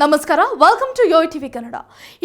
ನಮಸ್ಕಾರ welcome to Yo TV Kannada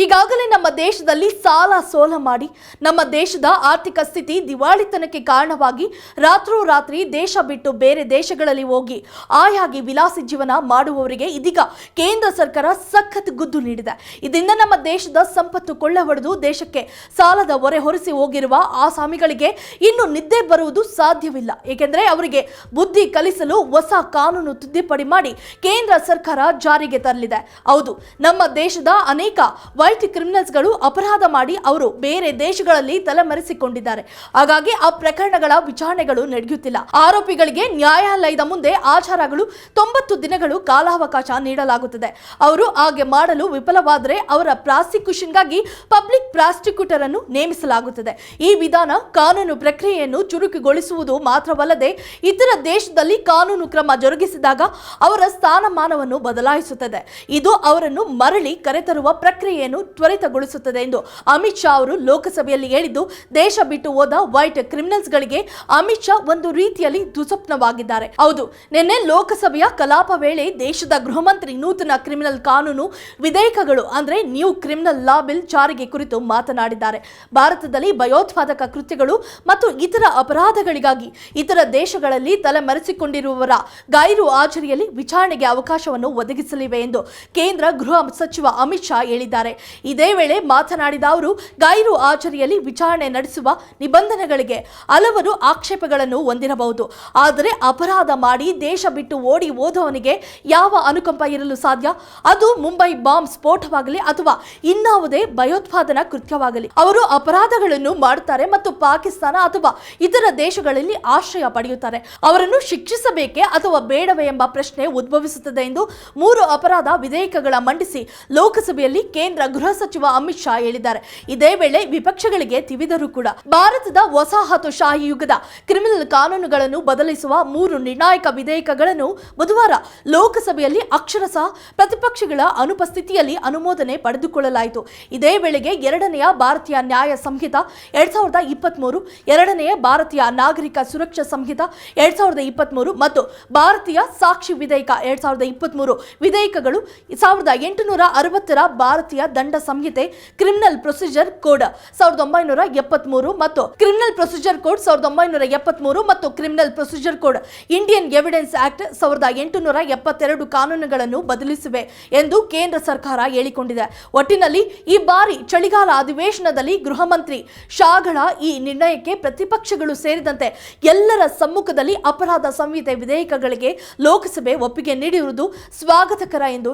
ಈಗಾಗಲೇ ನಮ್ಮ ದೇಶದಲ್ಲಿ ಸಾಲ ಸೋಲ ಮಾಡಿ, ನಮ್ಮ ದೇಶದ ಆರ್ಥಿಕ ಸ್ಥಿತಿ ದಿವಾಳಿತನಕ್ಕೆ ಕಾರಣವಾಗಿ ರಾತ್ರೋರಾತ್ರಿ ದೇಶ ಬಿಟ್ಟು ಬೇರೆ ದೇಶಗಳಲ್ಲಿ ಹೋಗಿ ಆಯಾಗಿ ವಿಲಾಸಿ ಜೀವನ ಮಾಡುವವರಿಗೆ ಇದೀಗ ಕೇಂದ್ರ ಸರ್ಕಾರ ಸಖತ್ ಗುದ್ದು ನೀಡಿದೆ. ಇದರಿಂದ ನಮ್ಮ ದೇಶದ ಸಂಪತ್ತು ಕೊಳ್ಳ ಹೊಡೆದು ದೇಶಕ್ಕೆ ಸಾಲದ ಹೊರೆ ಹೊರಿಸಿ ಹೋಗಿರುವ ಆಸಾಮಿಗಳಿಗೆ ಇನ್ನು ನಿದ್ದೆ ಬರುವುದು ಸಾಧ್ಯವಿಲ್ಲ. ಏಕೆಂದರೆ ಅವರಿಗೆ ಬುದ್ಧಿ ಕಲಿಸಲು ಹೊಸ ಕಾನೂನು ತಿದ್ದುಪಡಿ ಮಾಡಿ ಕೇಂದ್ರ ಸರ್ಕಾರ ಜಾರಿಗೆ ತರಲಿದೆ. ಹೌದು, ನಮ್ಮ ದೇಶದ ಅನೇಕ ವೈಟ್ ಕ್ರಿಮಿನಲ್ಸ್ಗಳು ಅಪರಾಧ ಮಾಡಿ ಅವರು ಬೇರೆ ದೇಶಗಳಲ್ಲಿ ತಲೆಮರೆಸಿಕೊಂಡಿದ್ದಾರೆ. ಹಾಗಾಗಿ ಆ ಪ್ರಕರಣಗಳ ವಿಚಾರಣೆಗಳು ನಡೆಯುತ್ತಿಲ್ಲ. ಆರೋಪಿಗಳಿಗೆ ನ್ಯಾಯಾಲಯದ ಮುಂದೆ ಆಚಾರಗಳು ತೊಂಬತ್ತು ದಿನಗಳು ಕಾಲಾವಕಾಶ ನೀಡಲಾಗುತ್ತದೆ. ಅವರು ಹಾಗೆ ಮಾಡಲು ವಿಫಲವಾದರೆ ಅವರ ಪ್ರಾಸಿಕ್ಯೂಷನ್ಗಾಗಿ ಪಬ್ಲಿಕ್ ಪ್ರಾಸಿಕ್ಯೂಟರ್ ಅನ್ನು ನೇಮಿಸಲಾಗುತ್ತದೆ. ಈ ವಿಧಾನ ಕಾನೂನು ಪ್ರಕ್ರಿಯೆಯನ್ನು ಚುರುಕುಗೊಳಿಸುವುದು ಮಾತ್ರವಲ್ಲದೆ ಇತರ ದೇಶದಲ್ಲಿ ಕಾನೂನು ಕ್ರಮ ಜರುಗಿಸಿದಾಗ ಅವರ ಸ್ಥಾನಮಾನವನ್ನು ಬದಲಾಯಿಸುತ್ತದೆ. ಇದು ಅವರನ್ನು ಮರಳಿ ಕರೆತರುವ ಪ್ರಕ್ರಿಯೆಯನ್ನು ತ್ವರಿತಗೊಳಿಸುತ್ತದೆ ಎಂದು ಅಮಿತ್ ಶಾ ಅವರು ಲೋಕಸಭೆಯಲ್ಲಿ ಹೇಳಿದ್ದು, ದೇಶ ಬಿಟ್ಟು ಹೋದ ವೈಟ್ ಕ್ರಿಮಿನಲ್ಸ್ಗಳಿಗೆ ಅಮಿತ್ ಶಾ ಒಂದು ರೀತಿಯಲ್ಲಿ ದುಸ್ವಪ್ನವಾಗಿದ್ದಾರೆ. ಹೌದು, ನಿನ್ನೆ ಲೋಕಸಭೆಯ ಕಲಾಪ ವೇಳೆ ದೇಶದ ಗೃಹ ಮಂತ್ರಿ ನೂತನ ಕ್ರಿಮಿನಲ್ ಕಾನೂನು ವಿಧೇಯಕಗಳು, ಅಂದ್ರೆ ನ್ಯೂ ಕ್ರಿಮಿನಲ್ ಲಾ ಬಿಲ್ ಜಾರಿಗೆ ಕುರಿತು ಮಾತನಾಡಿದ್ದಾರೆ. ಭಾರತದಲ್ಲಿ ಭಯೋತ್ಪಾದಕ ಕೃತ್ಯಗಳು ಮತ್ತು ಇತರ ಅಪರಾಧಗಳಿಗಾಗಿ ಇತರ ದೇಶಗಳಲ್ಲಿ ತಲೆಮರೆಸಿಕೊಂಡಿರುವವರ ಗೈರು ಹಾಜರಿಯಲ್ಲಿ ವಿಚಾರಣೆಗೆ ಅವಕಾಶವನ್ನು ಒದಗಿಸಲಿವೆ ಎಂದು ಕೇಂದ್ರ ಗೃಹ ಸಚಿವ ಅಮಿತ್ ಶಾ ಹೇಳಿದ್ದಾರೆ. ಇದೇ ವೇಳೆ ಮಾತನಾಡಿದ ಅವರು, ಗೈರು ಹಾಜರಿಯಲ್ಲಿ ವಿಚಾರಣೆ ನಡೆಸುವ ನಿಬಂಧನೆಗಳಿಗೆ ಹಲವರು ಆಕ್ಷೇಪಗಳನ್ನು ಹೊಂದಿರಬಹುದು. ಆದರೆ ಅಪರಾಧ ಮಾಡಿ ದೇಶ ಬಿಟ್ಟು ಓಡಿ ಓದುವವನಿಗೆ ಯಾವ ಅನುಕಂಪ ಇರಲು ಸಾಧ್ಯ? ಅದು ಮುಂಬೈ ಬಾಂಬ್ ಸ್ಫೋಟವಾಗಲಿ ಅಥವಾ ಇನ್ನಾವುದೇ ಭಯೋತ್ಪಾದನಾ ಕೃತ್ಯವಾಗಲಿ. ಅವರು ಅಪರಾಧಗಳನ್ನು ಮಾಡುತ್ತಾರೆ ಮತ್ತು ಪಾಕಿಸ್ತಾನ ಅಥವಾ ಇತರ ದೇಶಗಳಲ್ಲಿ ಆಶ್ರಯ ಪಡೆಯುತ್ತಾರೆ. ಅವರನ್ನು ಶಿಕ್ಷಿಸಬೇಕೆ ಅಥವಾ ಬೇಡವೇ ಎಂಬ ಪ್ರಶ್ನೆ ಉದ್ಭವಿಸುತ್ತದೆ ಎಂದು ಮೂರು ಅಪರಾಧ ವಿಧೇಯಕಗಳ ಮಂಡಿಸಿ ಲೋಕಸಭೆಯಲ್ಲಿ ಕೇಂದ್ರ ಗೃಹ ಸಚಿವ ಅಮಿತ್ ಶಾ ಹೇಳಿದ್ದಾರೆ. ಇದೇ ವೇಳೆ ವಿಪಕ್ಷಗಳಿಗೆ ತಿವಿದರು ಕೂಡ ಭಾರತದ ವಸಾಹತುಶಾಹಿ ಯುಗದ ಕ್ರಿಮಿನಲ್ ಕಾನೂನುಗಳನ್ನು ಬದಲಿಸುವ ಮೂರು ನಿರ್ಣಾಯಕ ವಿಧೇಯಕಗಳನ್ನು ಬುಧವಾರ ಲೋಕಸಭೆಯಲ್ಲಿ ಅಕ್ಷರಶಃ ಪ್ರತಿಪಕ್ಷಗಳ ಅನುಪಸ್ಥಿತಿಯಲ್ಲಿ ಅನುಮೋದನೆ ಪಡೆದುಕೊಳ್ಳಲಾಯಿತು. ಇದೇ ವೇಳೆಗೆ ಎರಡನೆಯ ಭಾರತೀಯ ನ್ಯಾಯ ಸಂಹಿತ ಎರಡ್ ಸಾವಿರದ ಇಪ್ಪತ್ಮೂರು, ಎರಡನೆಯ ಭಾರತೀಯ ನಾಗರಿಕ ಸುರಕ್ಷಾ ಸಂಹಿತ ಎರಡ್ ಸಾವಿರದ ಇಪ್ಪತ್ಮೂರು ಮತ್ತು ಭಾರತೀಯ ಸಾಕ್ಷಿ ವಿಧೇಯಕ ಎರಡ್ ಸಾವಿರದ ಇಪ್ಪತ್ಮೂರು ವಿಧೇಯಕಗಳು ಸಾವಿರದ ಎಂಟುನೂರ ಅರವತ್ತರ ಭಾರತೀಯ ದಂಡ ಸಂಹಿತೆ ಕ್ರಿಮಿನಲ್ ಪ್ರೊಸೀಜರ್ ಕೋಡ್ ಸಾವಿರದ ಒಂಬೈನೂರ ಎಪ್ಪತ್ಮೂರು ಮತ್ತು ಕ್ರಿಮಿನಲ್ ಪ್ರೊಸೀಜರ್ ಕೋಡ್ ಸಾವಿರದ ಒಂಬೈನೂರ ಎಪ್ಪತ್ಮೂರು ಮತ್ತು criminal procedure code Indian evidence act ಸಾವಿರದ ಎಂಟುನೂರ ಎಪ್ಪತ್ತೆರಡು ಕಾನೂನುಗಳನ್ನು ಬದಲಿಸಿವೆ ಎಂದು ಕೇಂದ್ರ ಸರ್ಕಾರ ಹೇಳಿಕೊಂಡಿದೆ. ಒಟ್ಟಿನಲ್ಲಿ ಈ ಬಾರಿ ಚಳಿಗಾಲ ಅಧಿವೇಶನದಲ್ಲಿ ಗೃಹ ಮಂತ್ರಿ ಶಾಗಳ ಈ ನಿರ್ಣಯಕ್ಕೆ ಪ್ರತಿಪಕ್ಷಗಳು ಸೇರಿದಂತೆ ಎಲ್ಲರ ಸಮ್ಮುಖದಲ್ಲಿ ಅಪರಾಧ ಸಂಹಿತೆ ವಿಧೇಯಕಗಳಿಗೆ ಲೋಕಸಭೆ ಒಪ್ಪಿಗೆ ನೀಡಿರುವುದು ಸ್ವಾಗತಕರ ಎಂದು